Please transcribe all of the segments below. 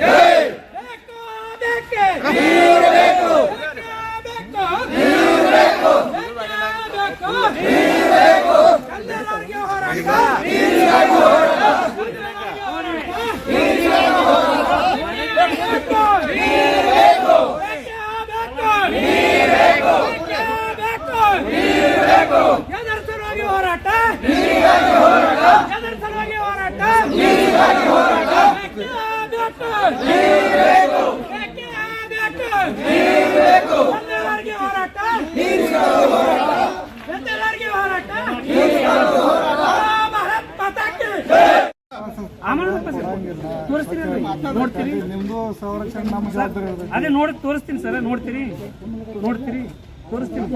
ಜೈ. ಬೇಕು ನೀರಬೇಕು ಬೇಕು ತೋರಿಸ್ತೀನಿ ನೋಡ್ತೀರಿ. ನಿಮ್ದು ಸಂರಕ್ಷಣೆ ನಮ್ಮ ಜವಾಬ್ದಾರಿ ಅದೇ ನೋಡಿ ತೋರಿಸ್ತೀನಿ ಸರ್ ನೋಡ್ತೀರಿ. ನೋಡ್ತೀರಿ. ತೋರಿಸ್ತೀನಿ.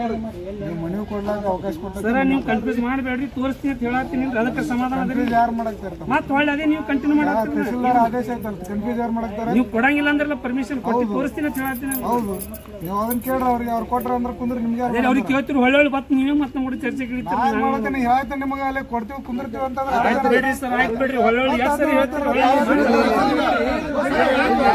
ನೀವು ಮನೆಗೆ ಕೊಡ್ಲಾಕ ಅವಕಾಶ ಕೊಡ್ತಾರೆ ಸರ್ ನೀವು ಕನ್ಫ್ಯೂಸ್ ಮಾಡಬೇಡ್ರಿ ತೋರಿಸ್ತೀನಿ ಅಂತ ಹೇಳತ್ತೀನಿ ಅದಕ್ಕೆ ಸಮಾಧಾನ ಅದ್ರಿ. ಯಾರು ಮಾಡಕ್ತಾ ಮತ್ತೆ ಹೊಳ್ಳಿ ಅದೇ ನೀವು ಕಂಟಿನ್ಯೂ ಮಾಡತ್ತೀರಿ ತಹಸೀಲ್ದಾರ್ ಆದೇಶ ಐತಲ್ಲ ಕನ್ಫ್ಯೂಸ್ ಯಾರು ಮಾಡಕ್ತಾರೆ? ನೀವು ಕೊಡಂಗಿಲ್ಲ ಅಂದ್ರಲ್ಲ ಪರ್ಮಿಷನ್ ಕೊಟ್ಟು ತೋರಿಸ್ತೀನಿ ಅಂತ ಹೇಳತ್ತೀನಿ ಹೌದು. ನೀವು ಅದನ್ನ ಕೇಳ್ರಿ ಅವ್ರಿಗೆ ಅವ್ರು ಕೊಟ್ರ ಅಂದ್ರೆ ಕುಂದ್ರ ನಿಮ್ಗೆ ಅದೇ ಅವ್ರಿಗೆ ಕೇಳ್ತೀರಿ ಹೊಳ್ಳಿ ಹೊಳ್ಳಿ ಮತ್ತೆ ನೀವೇ ಮತ್ತೆ ನೋಡಿ ಚರ್ಚೆ ನಾ ಏನ್ ಮಾಡ್ತೇನೆ ಹೇಳ್ತೇನೆ ನಿಮಗೆ ಅಲ್ಲೇ ಕೊಡ್ತೀವಿ ಕುಂದಿರ್ತೀವಿ ಅಂತ ಆಯ್ತು ಬಿಡ್ರಿ ಸರ್ ಆಯ್ತು ಬಿಡ್ರಿ ಹೊಳ್ಳಿ ಹೊಳ್ಳಿ ಎಷ್ಟು ಸರಿ ಹೇಳ್ತೀರಿ?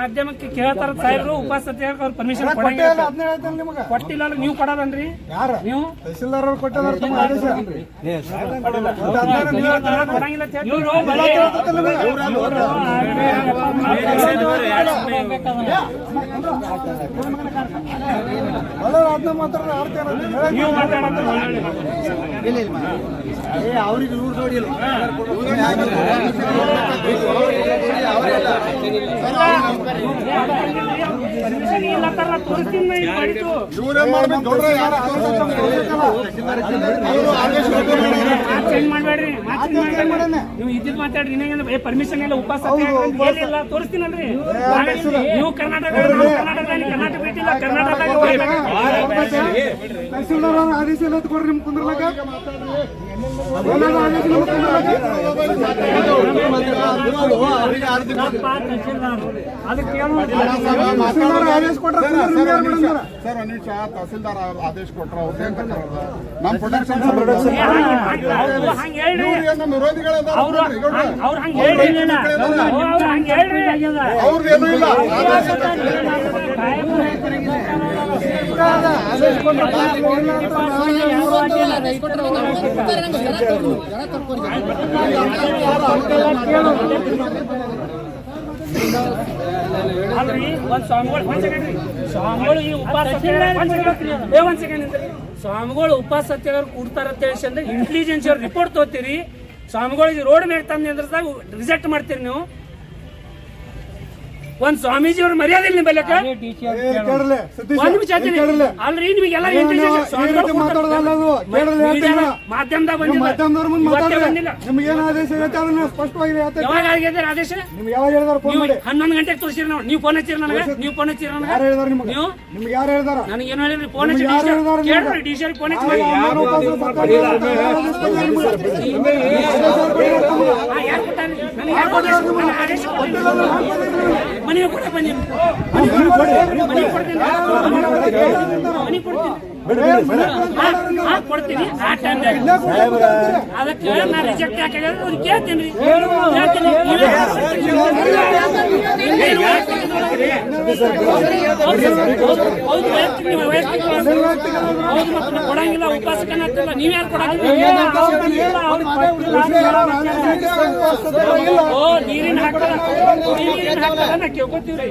ಮಾಧ್ಯಮಕ್ಕೆ ಕೇಳ್ತಾರ ಸಾಹೇಬ್ರು ಉಪಸ್ಥಿತಿ ಅವ್ರ ಪರ್ಮಿಷನ್ ಕೊಟ್ಟಿಲ್ಲ ಅಂದ್ರೆ ನೀವು ಕೊಡೋದನ್ರಿ. ಯಾರ? ನೀವು? ತಹಸೀಲ್ದಾರ್ ಅವ್ರು ಕೊಟ್ಟಿದಾರ ತಮ್ಮ ಆದೇಶ? ಕೊಡಂಗಿಲ್ಲ ಅಂತ ಹೇಳ್ತೀರಿ. ಒಳ್ಳೆ ಅದನ್ನ ಮಾತಾಡ್ರೆ ಆಡ್ತಾರೆ ನೀವು ಮಾತಾಡೋದು ಒಳ್ಳೆ ಅವ್ರಿಗೆ ಇವ್ರು ನೋಡಿಲ್ಲ ನೀವು ಏ ಪರ್ಮಿಷನ್ ಇಲ್ಲ ಉಪವಾಸ ತೋರಿಸ್ತೀನಲ್ರಿ ನೀವು ಕರ್ನಾಟಕ ಕರ್ನಾಟಕ ಬಿಟ್ಟಿಲ್ಲ ಅವ್ರ ಆದೇಶ ಎಲ್ಲ ಕೊಡ್ರಿ ನಿಮ್ ಆದೇಶ ತಹಸೀಲ್ದಾರ್ ಆದೇಶ ಕೊಟ್ರೆ. ಸರ್ ಒಂದ್ ನಿಮಿಷ ತಹಸೀಲ್ದಾರ್ ಆದೇಶ ಕೊಟ್ರು ಅವ್ರು ಏನ್ ಕರ್ತಾರಲ್ಲ? ನಮ್ ಪ್ರೊಟೆಕ್ಷನ್ ಹಂಗ್- ಹಂಗ್ ನಮ್ಮ ವಿರೋಧಿಗಳಿಂದ ಅವ್ರು ಹಂಗ ಹೇಳ್ರಿ ಅವ್ರು ಹಂಗ ಹೇಳ್ರಿ ಅವ್ರದ್ದೇನು ಇಲ್ಲ ಆದೇಶ ಸ್ವಾಮಿಗಳು ಸ್ವಾಮಿಗಳು ಈ ಉಪವಾಸ ಒಂದ್ ಸೆಕೆಂಡ್ ಸ್ವಾಮಿಗಳು ಉಪವಾಸ ಸತ್ಯಾಗ್ರಹ ಕೂಡ್ತಾರ ಅಂತ ಹೇಳಿ ಇಂಟೆಲಿಜೆನ್ಸ್ ಅವ್ರ ರಿಪೋರ್ಟ್ ತಗೋತೀರಿ. ಸ್ವಾಮಿಗಳಿಗೆ ರೋಡ್ ಮೇಲೆ ತಂದು ನಿಂದ್ರದಾಗ ರಿಜೆಕ್ಟ್ ಮಾಡ್ತೀರಿ ನೀವು. ಒಂದ್ ಸ್ವಾಮೀಜಿ ಅವ್ರ ಮರ್ಯಾದೆ ಇಲ್ಲ ನಿಮ್ಮಲ್ಲಕ ಒಂದ್ ನಿಮಿಷ ಅಲ್ರಿ ನಿಮಗೆಲ್ಲ ಮಾಧ್ಯಮದಾಗ ಬಂದಿಲ್ಲ. ಯಾವಾಗ ಆಗಿದ್ದಾರೆ ಆದೇಶ? ನಿಮ್ಗೆ ಯಾವಾಗ ಹೇಳಿದಾರ ಫೋನ್ ಮಾಡಿ? ಹನ್ನೊಂದು ಗಂಟೆಗೆ ತೋರಿಸಿರಿ ನಾವು ನೀವು ಫೋನ್ ಹಚ್ಚಿರಿ ನನಗೆ. ನೀವು ಫೋನ್ ಹಚ್ಚಿರಿ ಯಾರು ನನಗೆ ಹೇಳಿದಾರ ನಿಮ್ಗೆ? ನೀವು? ನಿಮ್ಗೆ ಯಾರು ಹೇಳಿದಾರ? ನನಗೆ ಏನು ಹೇಳಿದ್ರಿ? ಫೋನ್ ಹಚ್ಚಿ ಕೇಳ್ರಿ ಡಿ ಸಿ ಫೋನ್ ಹಚ್ಚಿ ಮಾಡಿ. ಯಾರು ನನಗೆ ಯಾರು ಆದೇಶ ಕೊಟ್ಟಿಲ್ಲ. ಮನೆಗೆ ಕೊಡ ಬನ್ನಿ ಮನೆಗೆ ಕೊಡ್ತೀನಿ. ಮನೆಗೆ ಕೊಡ್ತೀನಿ. ಕೊಡ್ತೀನಿ. ಆ ಟೈಮ್ ಅದಕ್ಕೆ ನಾನು ರಿಜೆಕ್ಟ್ ಯಾಕೆ ಹೇಳಿದ್ರೆ ಕೇಳ್ತೀನಿ ಹೌದು ವೈಯಕ್ತಿಕ ವೈಯಕ್ತಿಕ ಹೌದು ಮತ್ತೆ ನೀವು ಕೊಡಂಗಿಲ್ಲ ಉಪವಾಸಕ್ಕೆ ಅನ್ನತ್ತಿಲ್ಲ ನೀವ್ ಯಾರು ಕೊಡಂಗಿಲ್ಲ ಓ ನೀರಿನ ಹಾಕಲ್ಲ ನೀರಿನ ಹಾಕಲ್ಲ ನಾ ಕೇಳ್ಕೊತೀವ್ರಿ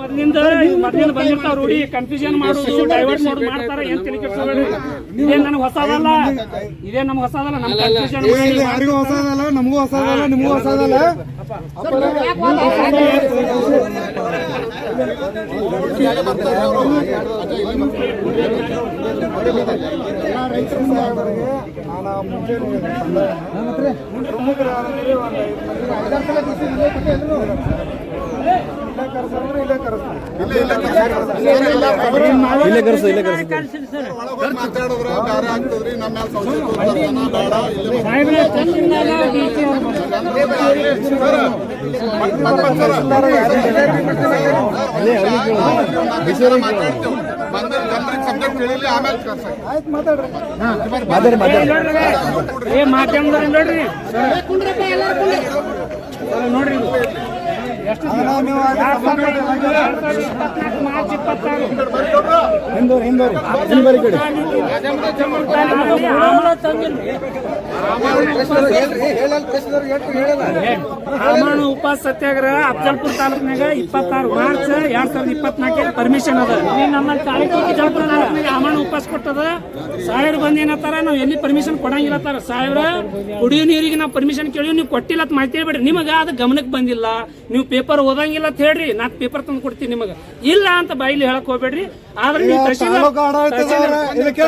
ಮೊದ್ಲಿಂದ ಬಂದಿರ್ತಾವ ರೂಢಿ. ಕನ್ಫ್ಯೂಷನ್ ಮಾಡೋದು ಡೈವರ್ಟ್ ಮಾಡೋದು ಮಾಡ್ತಾರ ಏನ್ ಇದೇ ನನಗೆ ಹೊಸದಲ್ಲ. ಇದೇ ನಮ್ಗೆ ಹೊಸದಲ್ಲ. ನಮ್ ಕನ್ಫ್ಯೂಷನ್ ಯಾರಿಗೂ ಹೊಸದಲ್ಲ? ನಮಗೂ ಹೊಸದಲ್ಲ ನಿಮಗೂ ಹೊಸದಲ್ಲ? ಪ್ರಮುಖರು ಒಂದು ಐದಾರು ಸಲ ಕರ್ಸಿದ್ದೀನಿ, ಇಲ್ಲೇ ಕೊಟ್ಟಿದ್ರು. ಇಲ್ಲೇ ಕರ್ಸಂದ್ರೆ ಇಲ್ಲೇ ಕರೆಸ ಇಲ್ಲೇ ಕರ್ಸು ಒಳಗೋಗಿ ಮಾತಾಡಿದ್ರೆ ಬೇರೆ ಆಗ್ತದ್ರಿ ನಮ್ಮ ಸಬ್ಜೆಕ್ಟ್ ಆಮೇಲೆ ಮಾತಾಡ್ರಿ ನೋಡ್ರಿ. ಹಿಂದೂರಿ ಹಿಂದೂರಿ ಹಿಂದೂರಿ ಕಡೆ. ರಾಮಾಯಣ ಉಪವಾಸ ಸತ್ಯಾಗ್ರಹ ಅಫಜಲ್ಪುರ್ ತಾಲೂಕಿನಾಗ ಇಪ್ಪತ್ತಾರು. ಮಾರ್ಚ್ ಎರಡ್ ಸಾವಿರದ ಇಪ್ಪತ್ನಾಲ್ಕಲ್ಲಿ ಪರ್ಮಿಷನ್ ಅದ. ನಮ್ಮ ಅಫಜಲ್ಪುರ ತಾಲೂಕಿನಾಗ ರಾಮಾಯಣ ಉಪವಾಸ ಕೊಟ್ಟದ. ಸಾವಿರ ಬಂದ್ ಏನತ್ತಾರ? ನಾವ್ ಎಲ್ಲಿ ಪರ್ಮಿಷನ್ ಕೊಡಂಗಿಲ್ಲ ತರ ಸಾವಿರ ಕುಡಿಯೋ ನೀರಿಗೆ ನಾವು ಪರ್ಮಿಷನ್ ಕೇಳಿ ನೀವು ಕೊಟ್ಟಿಲ್ಲ ಅಂತ ಮಾಹಿತಿ ಹೇಳ್ಬೇಡ್ರಿ. ನಿಮಗೆ ಅದು ಗಮನಕ್ಕೆ ಬಂದಿಲ್ಲ. ನೀವು ಪೇಪರ್ ಓದಂಗಿಲ್ಲ ಅಂತ ಹೇಳ್ರಿ ನಾಲ್ಕು ಪೇಪರ್ ತಂದು ಕೊಡ್ತೀನಿ ನಿಮಗ. ಇಲ್ಲ ಅಂತ ಬಾಯಿಲಿ ಹೇಳಕ್ ಹೋಗ್ಬೇಡ್ರಿ. ಆದ್ರೆ ನೀವು ತಹಶೀಲ್ದಾರ್-.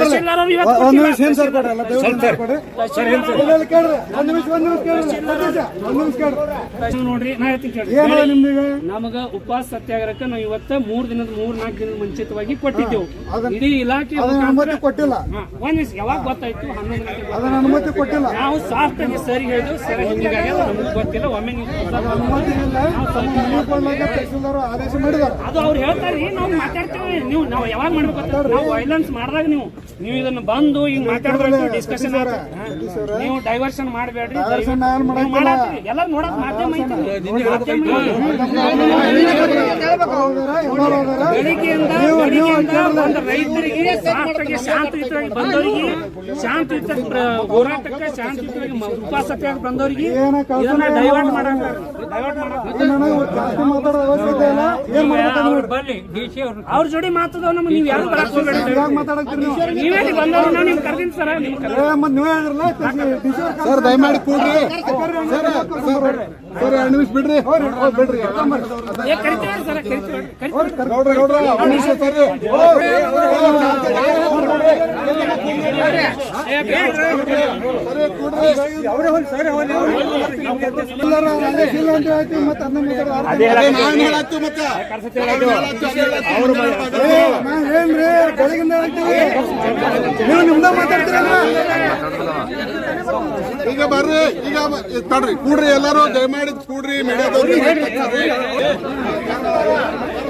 ತಹಶೀಲ್ದಾರ್ ಅವ್ರು ಇವತ್ತು ಕೊಟ್ಟಿಲ್ಲ. ನೋಡ್ರಿ ನಾ ಹೇಳ್ತೀನಿ ಕೇಳ್ರಿ. ನಮಗ ಉಪವಾಸ ಸತ್ಯಾಗ್ರಹಕ್ಕೆ ನಾವು ಇವತ್ತ ಮೂರ್ ದಿನದ ಮೂರ್ ನಾಲ್ಕು ದಿನದ ಮುಂಚಿತವಾಗಿ ಕೊಟ್ಟಿದ್ದೆವು. ಇಡೀ ಇಲಾಖೆ ಮುಖಾಂತರ- ಅನುಮತಿ ಕೊಟ್ಟಿಲ್ಲ. ಹಾ, ಒಂದ್ ನಿಮಿಷ ಯಾವಾಗ ಗೊತ್ತಾಯ್ತು? ಹನ್ನೊಂದು ಅದನ್ನ ಅನುಮತಿ ಕೊಟ್ಟಿಲ್ಲ. ನಾವು ಸಾಫ್ಟ್ ಆಗಿ ಸರಿ ಹೇಳಿದ್ವಿ ಸರಿ ನಮ್ಗೆ ಗೊತ್ತಿಲ್ಲ. ಒಮ್ಮೆ ನೀವು ಅನುಮತಿ ಇಲ್ಲ. ತಹಸೀಲ್ದಾರ್ ಆದೇಶ ಮಾಡಿದಾರೆ ಅದು ಅವ್ರು ಹೇಳ್ತಾರೆ ನಾವು ಮಾತಾಡ್ತೀವಿ ನೀವು ನಾವು ಯಾವಾಗ ಮಾಡ್ಬೇಕು ನಾವು ವೈಲೆನ್ಸ್ ಮಾಡಿದಾಗ ನೀವು ನೀವು ಇದನ್ನ ಬಂದು ಹಿಂಗ್ ಮಾತಾಡಿದ್ರೆ ಡಿಸ್ಕಷನ್ ನೀವು ಡೈವರ್ಷನ್ ಮಾಡಬೇಡ್ರಿ. ಎಲ್ಲ ನೋಡಕ್ ಮಾಧ್ಯಮ ಬೆಳಿಗ್ಗೆಯಿಂದ ಬೆಳಿಗ್ಗೆಯಿಂದ ಒಂದು ರೈತರಿಗೆ ಸಾಫ್ಟಾಗಿ ಶಾಂತಯುತವಾಗಿ ಬಂದವರಿಗೆ ಶಾಂತಯುತ ಹೋರಾಟಕ್ಕೆ ಶಾಂತಯುತವಾಗಿ ಮ- ಉಪವಾಸ ಸತ್ಯಾಗ್ರಹ ಬಂದವರಿಗೆ ಇದನ್ನ ಡೈವರ್ಟ್. ಮಾಡಂಗ ಡೈವರ್ಟ್ ಮಾಡಂಗ ಜಾಸ್ತಿ ಮಾತಾಡೋ ಅವಶ್ಯಕತೆ ಇಲ್ಲ. ಏನ್ ಮಾಡ್ಬೇಕು ಬರ್ಲಿ ಅವ್ರ ಜೋಡಿ ಮಾತದ ನಮ್ಗೆ ನೀವು ಯಾರು ಬರಕ್ ಹೋಗ್ಬೇಡಿ? ಇವಾಗ ಮಾತಾಡಕ್ತೀರಿ ನೀವು? ನೀವೇ ಇಲ್ಲಿ ಬಂದವ್ರು ನಾವು ನಿಮ್ಗೆ ಕರ್ದೀನಿ ಸರ್ ನಿಮ್ಗೆ ಕರ್ದೀನಿ. ಏ, ಮತ್ತ್ ನೀವೇ ಹೇಳಿದ್ರಲ್ಲ ಸರ್. ದಯಮಾಡಿ ಕೂಡ್ರಿ. ಸರ್ ಎರಡು ನಿಮಿಷ ಬಿಡ್ರಿ. ಬಿಡ್ರಿ ಏ ಕರಿತೀವಿ ಸರ್ ಕರಿತೀವಿ ಕರಿತೀವಿ. ಗೌಡ್ರ ಗೌಡ್ರ ಒಂದ್ ನಿಮಿಷ ಸರ್ ನೀವು ಈಗ ಬರ್ರಿ ಈಗ ತಡ್ರಿ ಕೂಡ್ರಿ ಎಲ್ಲಾರು ದಯಮಾಡಿ ಕೂಡ್ರಿ ಮೀಡಿಯಾದವ್ರು